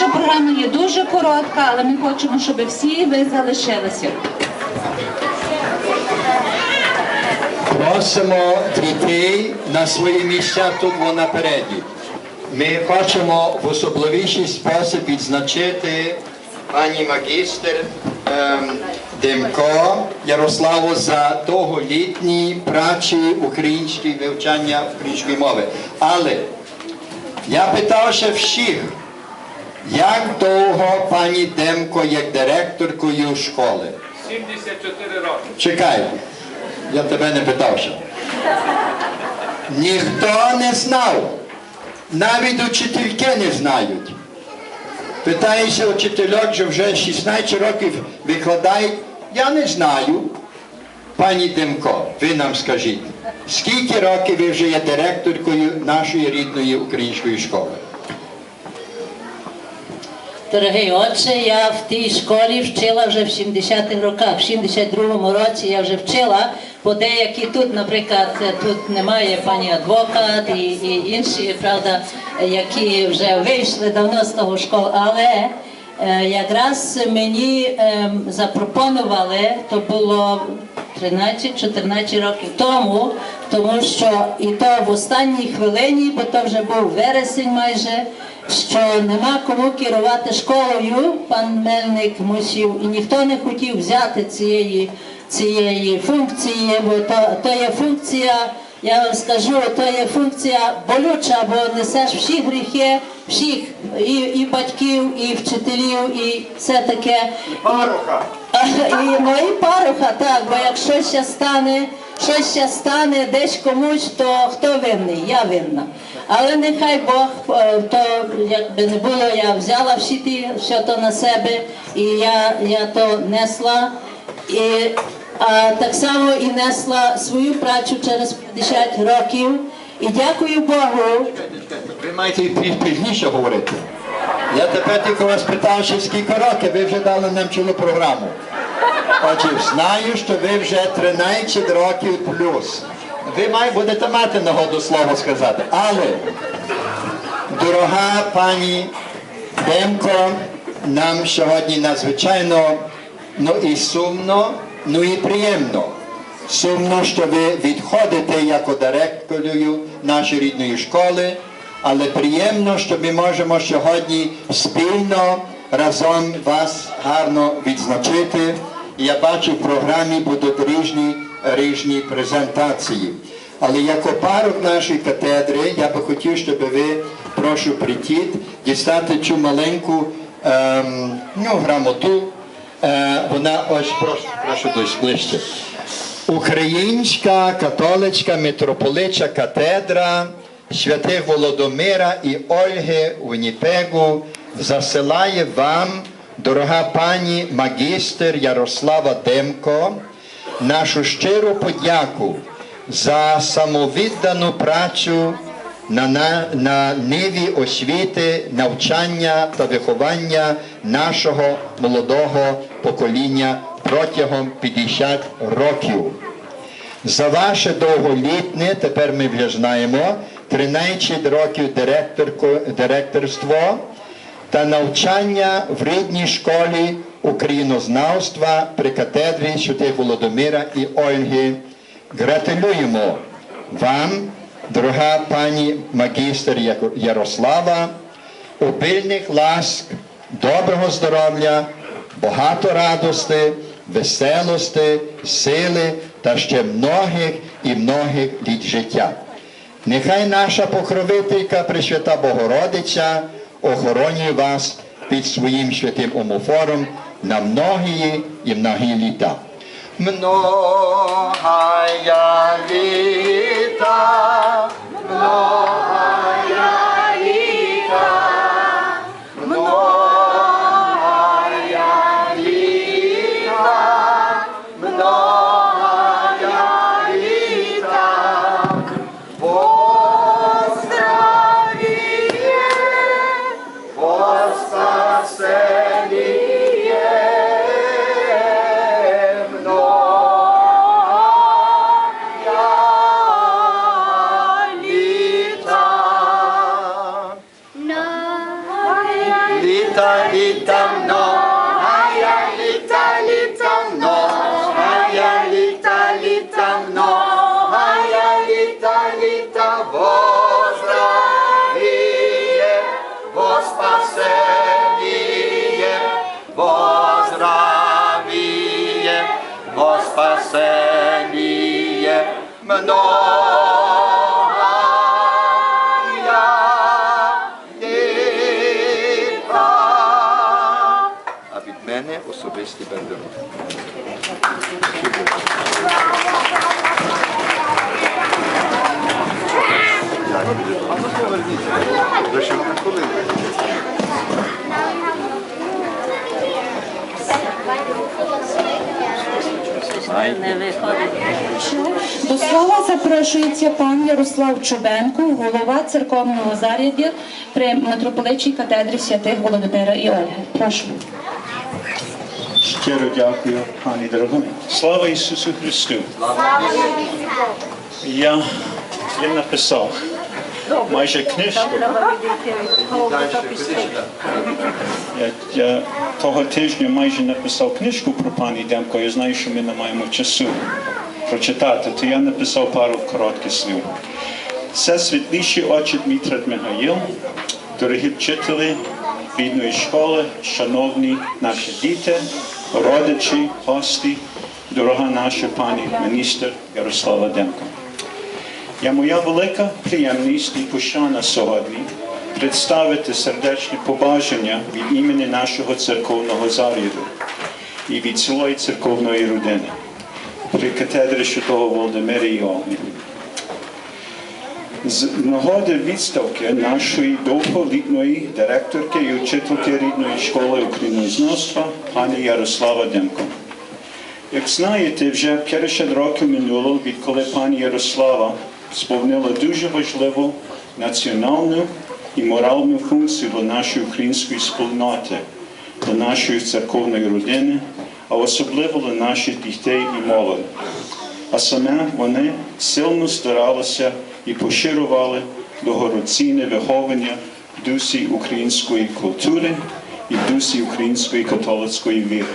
Наша програма є дуже коротка, але ми хочемо, щоб всі ви залишилися. Просимо дітей на свої місця тут во напереді. Ми хочемо в особливіший спосіб відзначити пані магістр ем, Демко Ярославу за довголітні праці української вивчання української мови. Але я питав ще всіх, як довго пані Демко є директоркою школи? 74 роки. Чекай, я тебе не питав ще. Ніхто не знав. Навіть учительки не знають. Питаєшся учительок, що вже 16 років викладають. Я не знаю. Пані Демко, ви нам скажіть, скільки років ви вже є директоркою нашої рідної української школи? Дорогий отче, я в тій школі вчила вже в 70-х роках. В 62-му році я вже вчила, бо деякі тут, наприклад, тут немає пані адвокат і, і інші, правда, які вже вийшли давно з того школи. Але е, якраз мені ем, запропонували, то було 13-14 років тому, тому що і то в останній хвилині, бо то вже був вересень майже, що нема кому керувати школою. Пан Мельник мусив, і ніхто не хотів взяти цієї, цієї функції, бо то, то є функція. Я вам скажу, то є функція болюча, бо несеш всі гріхи, всіх і, і батьків, і вчителів, і все таке. Паруха. І мої паруха, так, бо як щось ще стане, щось ще стане десь комусь, то хто винний? Я винна. Але нехай Бог, е, то як би не було, я взяла всі ті, все то на себе, і я, я то несла. І, а так само і несла свою працю через 50 років. І дякую Богу, Ви маєте пі- пізніше говорити. Я тепер тільки вас питав, ще скільки років, ви вже дали нам цілу програму. Отже, знаю, що ви вже 13 років плюс. Ви має, будете мати нагоду слово сказати. Але, дорога пані Демко, нам сьогодні надзвичайно ну і сумно, ну і приємно. Сумно, що ви відходите як директорою нашої рідної школи, але приємно, що ми можемо сьогодні спільно разом вас гарно відзначити. Я бачу в програмі будуть різні, різні презентації. Але як опарок нашої катедри, я би хотів, щоб ви, прошу прийти, дістати цю маленьку ем, ну, грамоту. Е, вона ось прошу, прошу десь ближче. Українська католицька митрополича катедра святих Володомира і Ольги Уніпегу засилає вам, дорога пані магістр Ярослава Демко, нашу щиру подяку за самовіддану працю на, на, на ниві освіти, навчання та виховання нашого молодого покоління протягом 50 років. За ваше довголітнє, тепер ми вже знаємо, 13 років директорство та навчання в рідній школі українознавства при катедрі святих Володимира і Ольги. Гратулюємо вам, дорога пані магістр Ярослава, обильних ласк, доброго здоров'я, багато радости, веселости, сили та ще многих і многих літ життя. Нехай наша покровителька Пресвята Богородиця охоронює вас під своїм святим омофором на многії і многі літа. Многая літа, многая No. Не виходить. До слова запрошується пан Ярослав Чубенко, голова церковного заряддя при митрополичій катедрі святих Володимира і Ольги. Прошу. Щиро дякую, пані дорогой. Слава Ісусу Христу! Я, я написав майже книжку. Я, я того тижня майже написав книжку про пані Демко. Я знаю, що ми не маємо часу прочитати, то я написав пару коротких слів. Це світліші очі Дмитра Михаїл, дорогі вчителі рідної школи, шановні наші діти, родичі, гості, дорога наша пані міністр Ярослава Демко. Я моя велика приємність і пошана сьогодні представити сердечне побажання від імені нашого церковного заряду і від цілої церковної родини при катедрі Святого Володимира і З нагоди відставки нашої довголітньої директорки і учительки рідної школи українознавства пані Ярослава Демко. Як знаєте, вже 50 років минуло, відколи пані Ярослава сповнила дуже важливу національну і моральну функцію для нашої української спільноти, для нашої церковної родини, а особливо для наших дітей і молоді. А саме вони сильно старалися і поширювали догорційне виховання дусі української культури і дусі української католицької віри.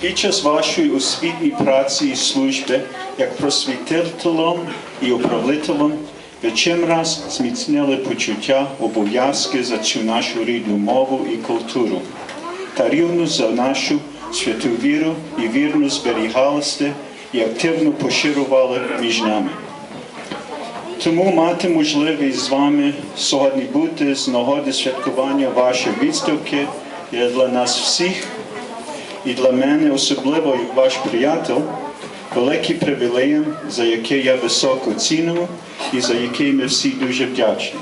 Під час вашої освітньої праці і служби як просвітителем і управителем ви чимраз зміцнили почуття обов'язки за цю нашу рідну мову і культуру та рівно за нашу святу віру і вірно зберігалися і активно поширювали між нами. Тому мати можливість з вами сьогодні бути з нагоди святкування вашої відставки є для нас всіх і для мене особливо як ваш приятель, великий привілеєм, за яке я високо ціную і за який ми всі дуже вдячні.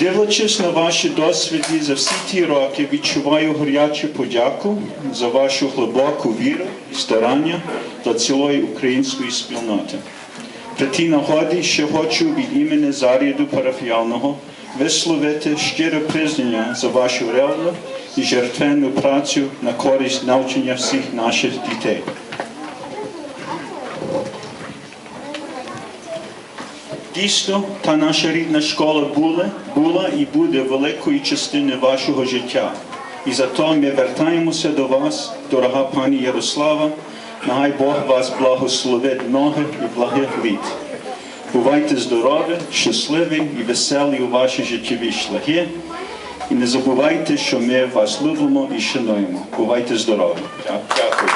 Дивлячись на ваші досвіди за всі ті роки, відчуваю горячу подяку за вашу глибоку віру і старання для цілої української спільноти. При тій нагоді ще хочу від імені заряду парафіяльного висловити щире признання за вашу ревну і жертвенну працю на користь навчання всіх наших дітей. Дійсно, та наша рідна школа була, була і буде великою частиною вашого життя. І за то ми вертаємося до вас, дорога пані Ярослава. Нехай Бог вас благословить многих і благих літ. Бувайте здорові, щасливі і веселі у ваші життєві шляхи. І не забувайте, що ми вас любимо і шануємо. Бувайте здорові. Дякую.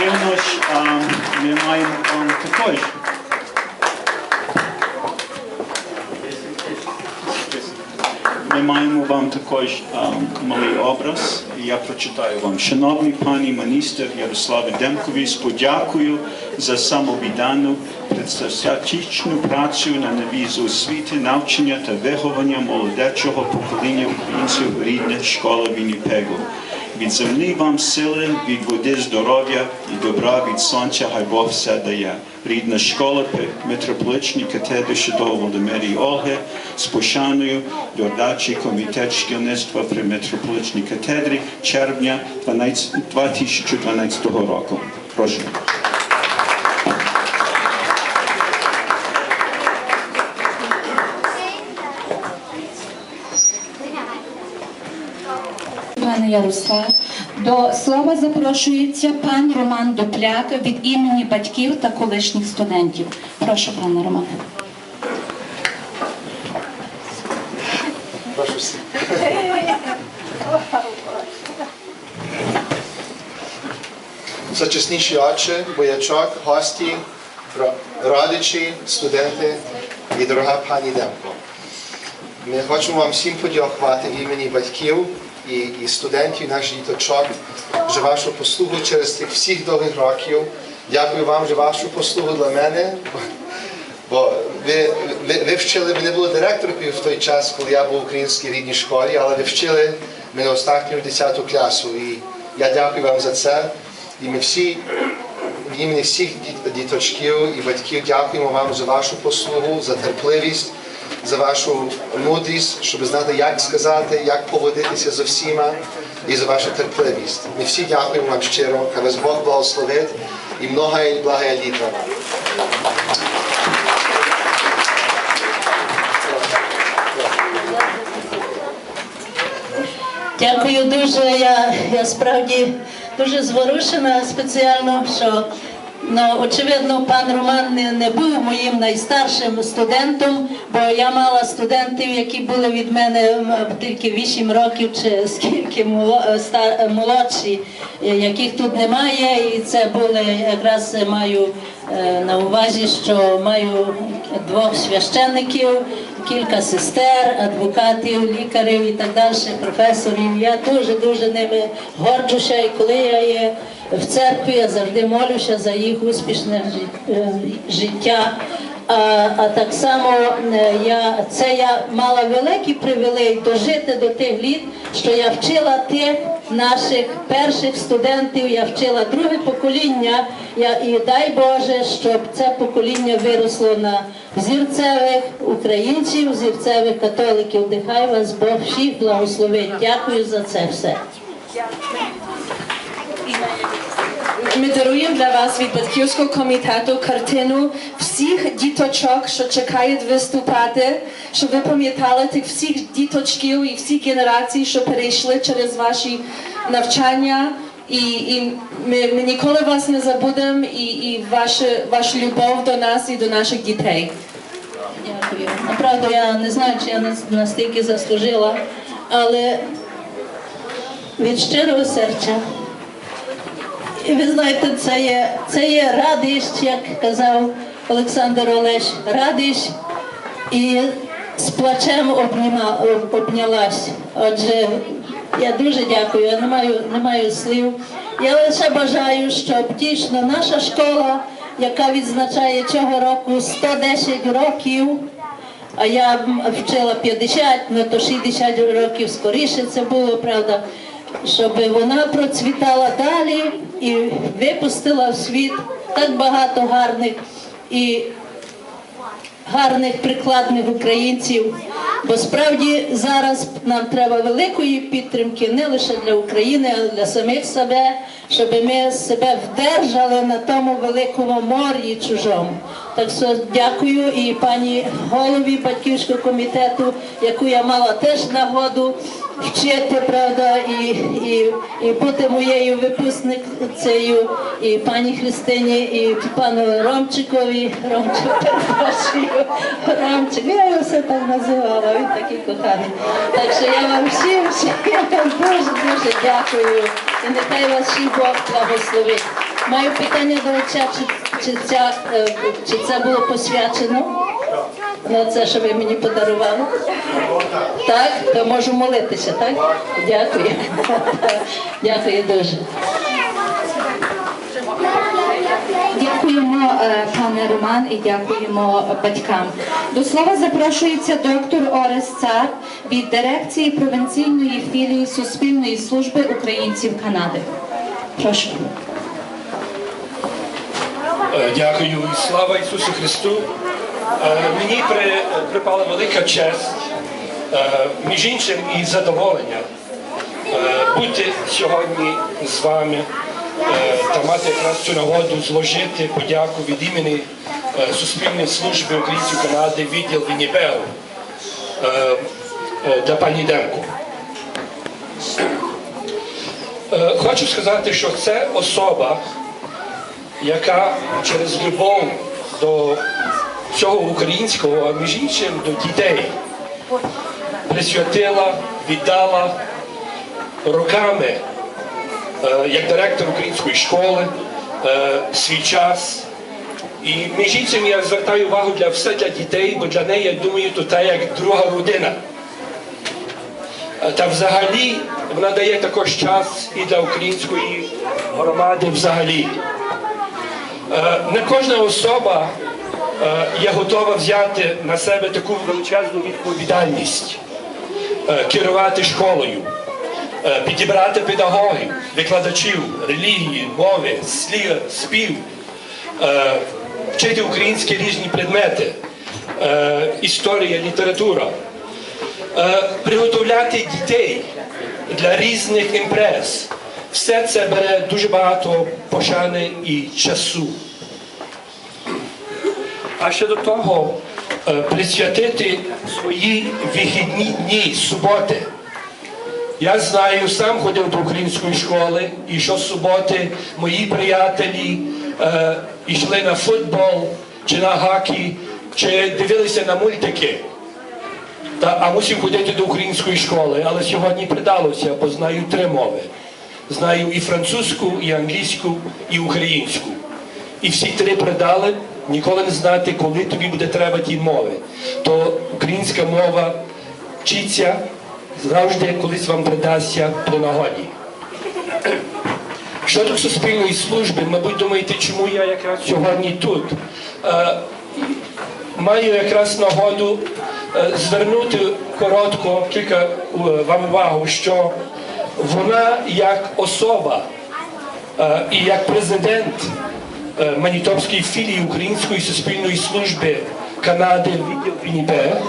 Рівно ми маємо вам також. Ми маємо вам також а, малий образ, я прочитаю вам. Шановний пані міністр Ярославе Демкові, подякую за самовіддану предстатічну працю на новій з освіти, навчання та виховання молодечого покоління українців рідних школа Вінніпегу. Від землі вам сили, від води здоров'я і добра від сонця, хай Бог все дає. Рідна школа при митрополичній катедрі Святого Володимира і Ольги з пошаною дорадчий комітет шкільництва при митрополичній катедрі червня 12 2012 року. Прошу. Пане Ярослав, до слова запрошується пан Роман Дупляк від імені батьків та колишніх студентів. Прошу, пане Романе. Зачесніші очі, боячок, гості, родичі, студенти і дорога пані Демко. Ми хочемо вам всім подякувати в імені батьків і, і студентів, наших діточок за вашу послугу через тих всіх довгих років. Дякую вам за вашу послугу для мене. Бо ви, ви, ви вчили, ви не були директоркою в той час, коли я був в українській рідній школі, але ви вчили мене останню 10 класу. І я дякую вам за це. І ми всі в імені всіх діточків і батьків дякуємо вам за вашу послугу, за терпливість, за вашу мудрість, щоб знати, як сказати, як поводитися з всіма, і за вашу терпливість. Ми всі дякуємо вам щиро, хай вас Бог благословить і много і благая літа вам. Дякую дуже. Я, я справді дуже зворушена спеціально, що ну, очевидно пан Роман не, не був моїм найстаршим студентом, бо я мала студентів, які були від мене тільки 8 років чи скільки е, е, молодші, е, яких тут немає. І це були якраз маю на увазі, що маю двох священників, кілька сестер, адвокатів, лікарів і так далі, професорів. Я дуже дуже ними горджуся. І коли я є в церкві, я завжди молюся за їх успішне е, життя. А, а так само е, я це я мала великий привілей дожити до тих літ, що я вчила тих наших перших студентів, я вчила друге покоління. Я і дай Боже, щоб це покоління виросло на зірцевих українців, зірцевих католиків. Нехай вас Бог всіх благословить. Дякую за це все. Ми даруємо для вас від батьківського комітету картину всіх діточок, що чекають виступати, щоб ви пам'ятали тих всіх діточків і всіх генерацій, що перейшли через ваші навчання. І, і ми, ми ніколи вас не забудемо і, і вашу, вашу любов до нас і до наших дітей. Дякую. Направду я не знаю, чи я нас- настільки заслужила, але від щирого серця. І ви знаєте, це є, це є радість, як казав Олександр Олеш, радість і з плачем обніма, обнялась. Отже, я дуже дякую, я не маю, не маю слів. Я лише бажаю, щоб дійсно наша школа, яка відзначає цього року 110 років, а я вчила 50, ну то 60 років скоріше це було, правда, щоб вона процвітала далі і випустила в світ так багато гарних і гарних прикладних українців. Бо справді зараз нам треба великої підтримки не лише для України, але для самих себе, щоб ми себе вдержали на тому великому морі чужому. Так що дякую і пані голові батьківського комітету, яку я мала теж нагоду вчити, правда, і, і, і бути моєю випускницею, і пані Христині, і пану Ромчикові, Ромчик, перепрошую, Ромчик, я його все так називала, він такий коханий. Так що я вам всім, всім дуже дуже дякую. І нехай вас всіх Бог благословить. Маю питання до отця, чи, чи, ця, е, чи це було посвячено? На це, що ви мені подарували? Так, то можу молитися, так? Дякую. Дякую дуже. Дякуємо, е, пане Роман, і дякуємо батькам. До слова запрошується доктор Орес Цар від дирекції провінційної філії Суспільної служби українців Канади. Прошу. Е, Дякую слава Ісусу Христу. Е, Мені при, припала велика честь, е, між іншим і задоволення е, бути сьогодні з вами та мати якраз цю нагоду зложити подяку від імені Суспільної служби українців Канади, відділ Вінніпегу е, для пані Демко. Е, Хочу сказати, що це особа, яка через любов до всього українського, а між іншим до дітей, присвятила, віддала роками е, як директор української школи, е, свій час. І між іншим я звертаю увагу для все для дітей, бо для неї, я думаю, то та як друга родина. Е, Та взагалі вона дає також час і для української громади взагалі. Не кожна особа е, є готова взяти на себе таку величезну відповідальність, е, керувати школою, е, підібрати педагогів, викладачів, релігії, мови, слів, спів, вчити українські різні предмети, історія, література, приготовляти дітей для різних імпрез. Все це бере дуже багато пошани і часу. А ще до того е, присвятити свої вихідні дні, суботи. Я знаю, сам ходив до української школи, і що суботи мої приятелі е, йшли на футбол, чи на гакі, чи дивилися на мультики. Та, а мусив ходити до української школи, але сьогодні придалося, бо знаю три мови. Знаю і французьку, і англійську, і українську. І всі три придали, ніколи не знати, коли тобі буде треба ті мови. То українська мова вчиться завжди колись вам придасться при нагоді. Щодо суспільної служби, мабуть, думаєте, чому я якраз сьогодні тут? Е, маю якраз нагоду е, звернути коротко кілька е, вам увагу, що вона як особа і як президент е, Манітопської філії Української суспільної служби Канади відділ е,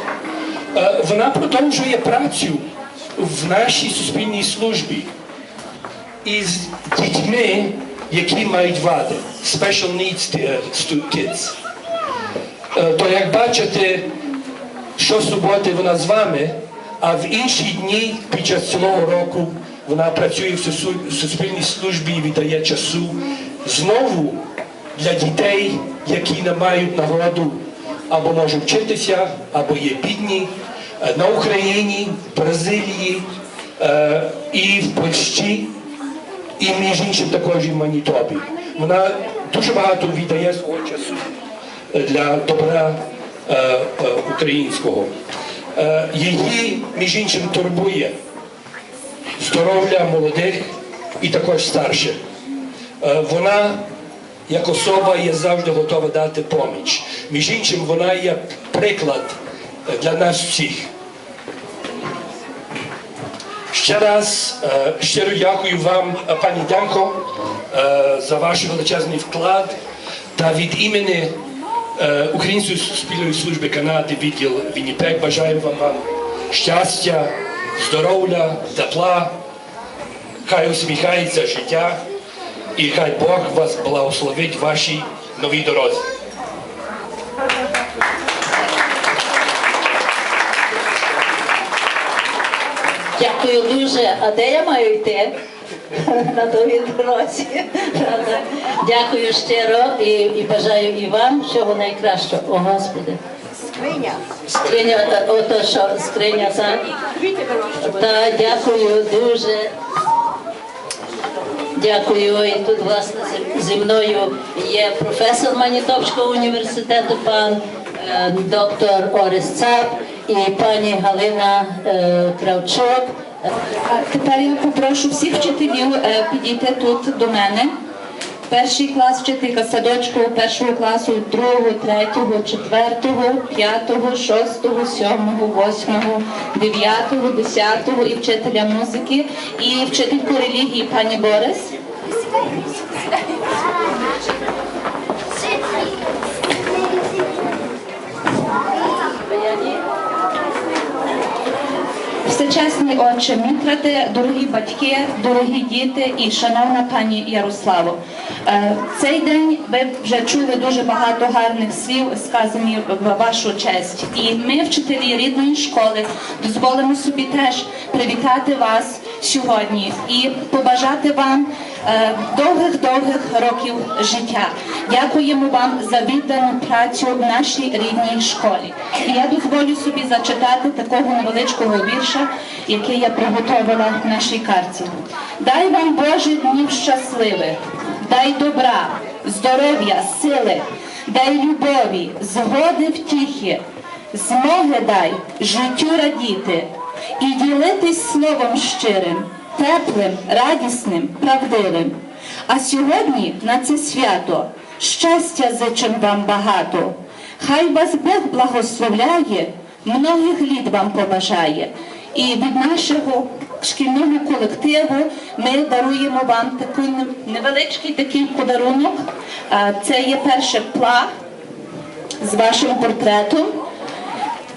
вона продовжує працю в нашій суспільній службі із дітьми, які мають вади, special needs е, kids. Е, То як бачите, щосуботи вона з вами, а в інші дні під час цілого року вона працює в суспільній службі і віддає часу знову для дітей, які не мають нагоду або можуть вчитися, або є бідні е, на Україні, Бразилії е, і в Польщі і між іншим також і в Манітобі. Вона дуже багато віддає свого часу е, для добра українського. Її, між іншим, турбує здоров'я молодих і також старших. Вона, як особа, є завжди готова дати поміч. Між іншим, вона є приклад е, для нас всіх. Ще раз е, щиро дякую вам, е, пані Демко, е, за ваш величезний вклад та від імені Української суспільної служби Канади, відділ Вінніпек, бажаємо вам щастя, здоров'я, тепла, хай усміхається життя і хай Бог вас благословить вашій новій дорозі. Дякую дуже. А де я маю йти? На довгій дорозі. Дякую щиро і, і бажаю і вам всього найкращого. О Господи. Скриня. Скриня, та- ото що, скриня, так. Та дякую дуже. Дякую. І тут, власне, зі- мною є професор Манітопського університету, пан е, доктор Орис Цап і пані Галина е, Кравчук. Тепер я попрошу всіх вчителів е, підійти тут до мене. Перший клас вчителька садочку першого класу, другого, третього, четвертого, п'ятого, шостого, сьомого, восьмого, дев'ятого, десятого і вчителя музики, і вчительку релігії пані Борис. Всечесний отче Митроте, дорогі батьки, дорогі діти і шановна пані Ярославо. Е, Цей день ви вже чули дуже багато гарних слів, сказані в вашу честь. І ми, вчителі рідної школи, дозволимо собі теж привітати вас сьогодні і побажати вам довгих-довгих років життя. Дякуємо вам за віддану працю в нашій рідній школі. І я дозволю собі зачитати такого невеличкого вірша, який я приготовила в нашій карті. Дай вам Боже днів щасливих, дай добра, здоров'я, сили, дай любові, згоди втіхи, змоги дай життю радіти і ділитись словом щирим, теплим, радісним, правдивим. А сьогодні на це свято щастя зичим вам багато. Хай вас Бог благословляє, многих літ вам побажає. І від нашого шкільного колективу ми даруємо вам такий невеличкий такий подарунок. Це є перше плаг з вашим портретом.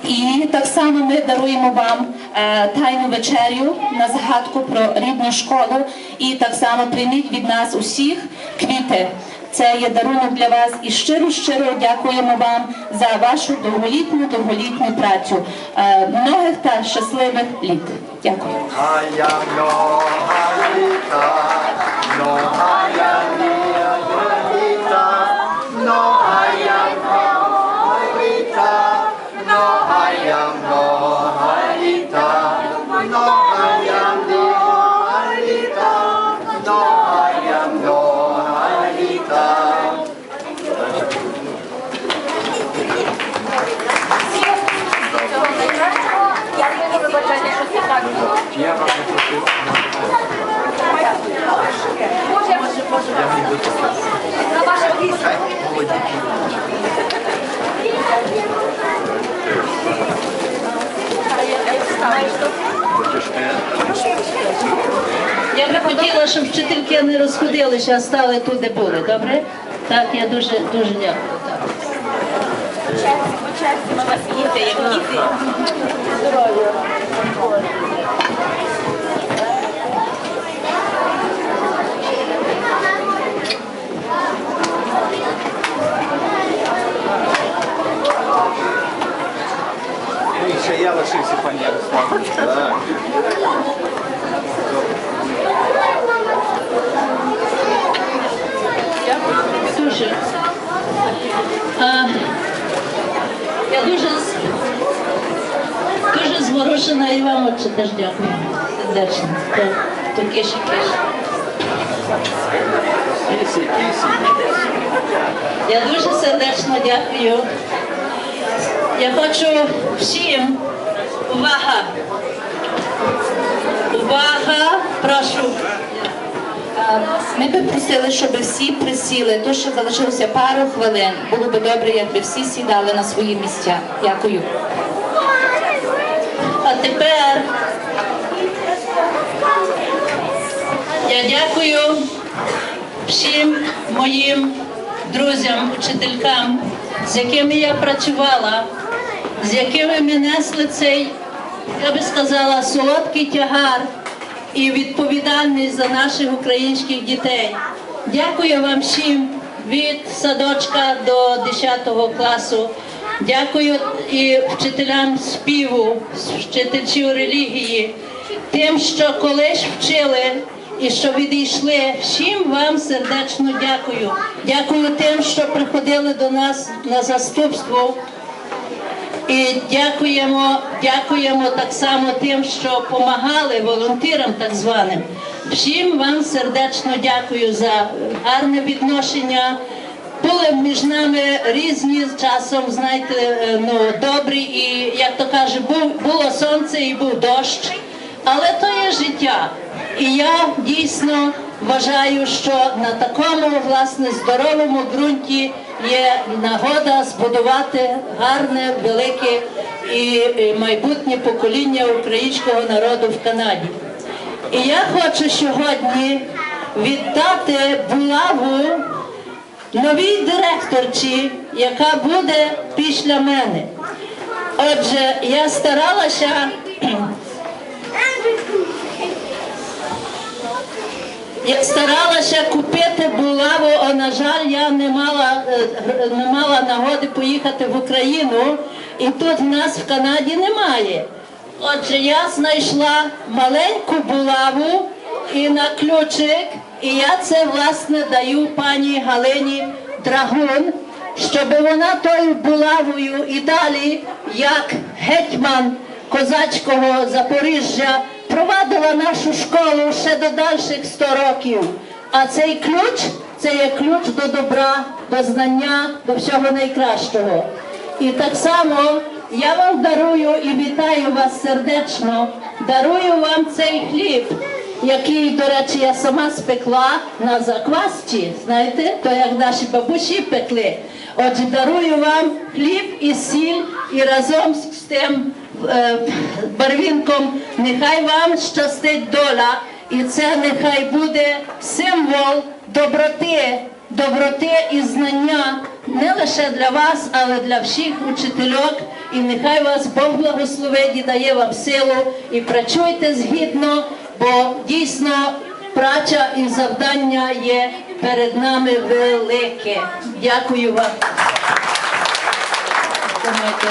І так само ми даруємо вам е, тайну вечерю на згадку про рідну школу. І так само прийміть від нас усіх квіти. Це є дарунок для вас і щиро щиро дякуємо вам за вашу довголітню довголітню працю. Е, многих та щасливих літ. Дякую. Я би хотіла, щоб вчительки не розходилися, а стали тут, де були, добре? Так, я дуже дуже дякую. Так. І ще я лишився, пані Ярославі. Дуже. Я дуже, дуже зворушена і вам отче теж дякую. Сердечно. То, киші киші. Я дуже сердечно дякую. Я хочу всім увага. Увага, прошу. Ми би просили, щоб всі присіли. То ще залишилося пару хвилин. Було би добре, якби всі сідали на свої місця. Дякую. А тепер я дякую всім моїм друзям, учителькам, з якими я працювала, з якими ми несли цей, я би сказала, солодкий тягар і відповідальність за наших українських дітей. Дякую вам всім від садочка до 10 класу. Дякую і вчителям співу, вчителів релігії, тим, що колись вчили і що відійшли. Всім вам сердечно дякую. Дякую тим, що приходили до нас на заступство. І дякуємо, дякуємо так само тим, що допомагали волонтерам, так званим. Всім вам сердечно дякую за гарне відношення. Були між нами різні часом, знаєте, е, ну добрі, і як то каже, був було сонце і був дощ. Але то є життя. І я дійсно вважаю, що на такому власне здоровому ґрунті є нагода збудувати гарне, велике і майбутнє покоління українського народу в Канаді. І я хочу сьогодні віддати булаву новій директорці, яка буде після мене. Отже, я старалася. Я старалася купити булаву, а на жаль, я не мала, е, не мала нагоди поїхати в Україну, і тут нас в Канаді немає. Отже, я знайшла маленьку булаву і на ключик, і я це власне даю пані Галині Драгун, щоб вона тою булавою і далі, як гетьман козацького Запоріжжя, провадила нашу школу ще до дальших 100 років. А цей ключ це є ключ до добра, до знання, до всього найкращого. І так само я вам дарую і вітаю вас сердечно. Дарую вам цей хліб, який, до речі, я сама спекла на заквасці. Знаєте, то як наші бабусі пекли. Отже, дарую вам хліб і сіль, і разом з тим барвінком нехай вам щастить доля, і це нехай буде символ доброти, доброти і знання не лише для вас, але для всіх учительок. І нехай вас Бог благословить і дає вам силу і працюйте згідно, бо дійсно праця і завдання є перед нами велике. Дякую вам. Думайте,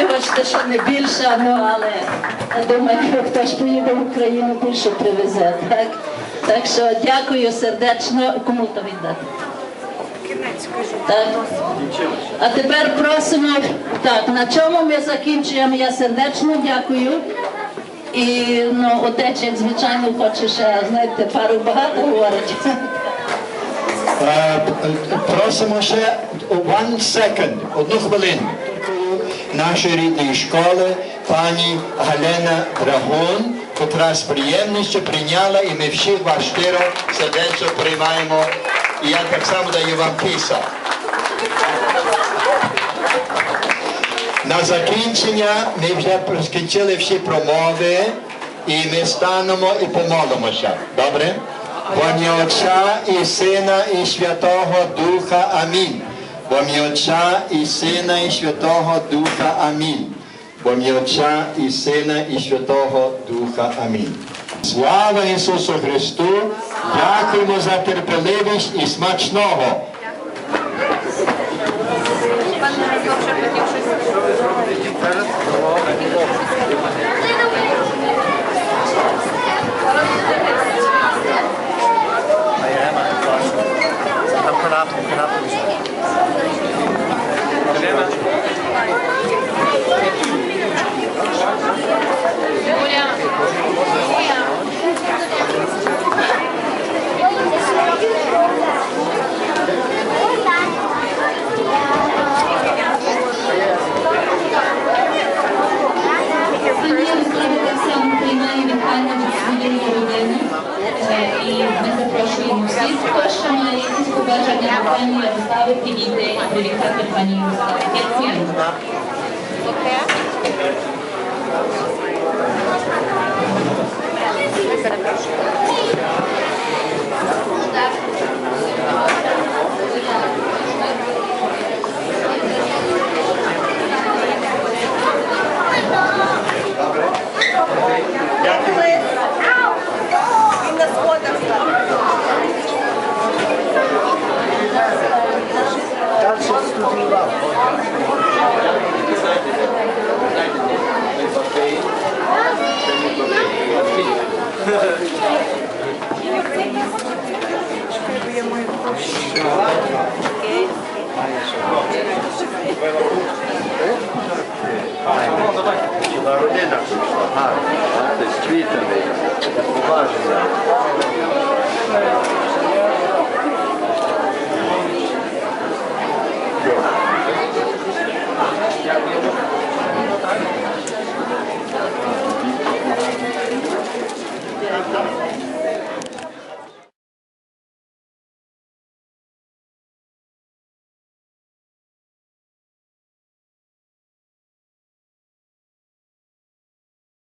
Вибачте, що не більше, ну але я думаю, що хтось поїде в Україну, більше привезе. Так, так що дякую сердечно. Кому то віддати? Так. А тепер просимо, так, на чому ми закінчуємо? Я сердечно дякую. І ну, отець, як звичайно, хоче ще, знаєте, пару багато говорить. Е, Просимо ще one second, одну хвилину. Нашої рідної школи пані Галина Драгун, котра з приємністю прийняла і ми всіх вас щиро сердечно приймаємо. І я так само даю вам піса. На закінчення ми вже скінчили всі промови і ми станемо і помолимося. Добре? В ім'я Отця і Сина і Святого Духа. Амінь. В ім'я Отця і Сина і Святого Духа. Амінь. В ім'я Отця і Сина і Святого Духа. Амінь. Слава Ісусу Христу! Дякуємо за терпеливість і смачного. Там канапки, канапки. Сьогодні так само приймає вітання від своєї родини. Е, І ми запрошуємо всіх, хто ще має якісь heart, the street and the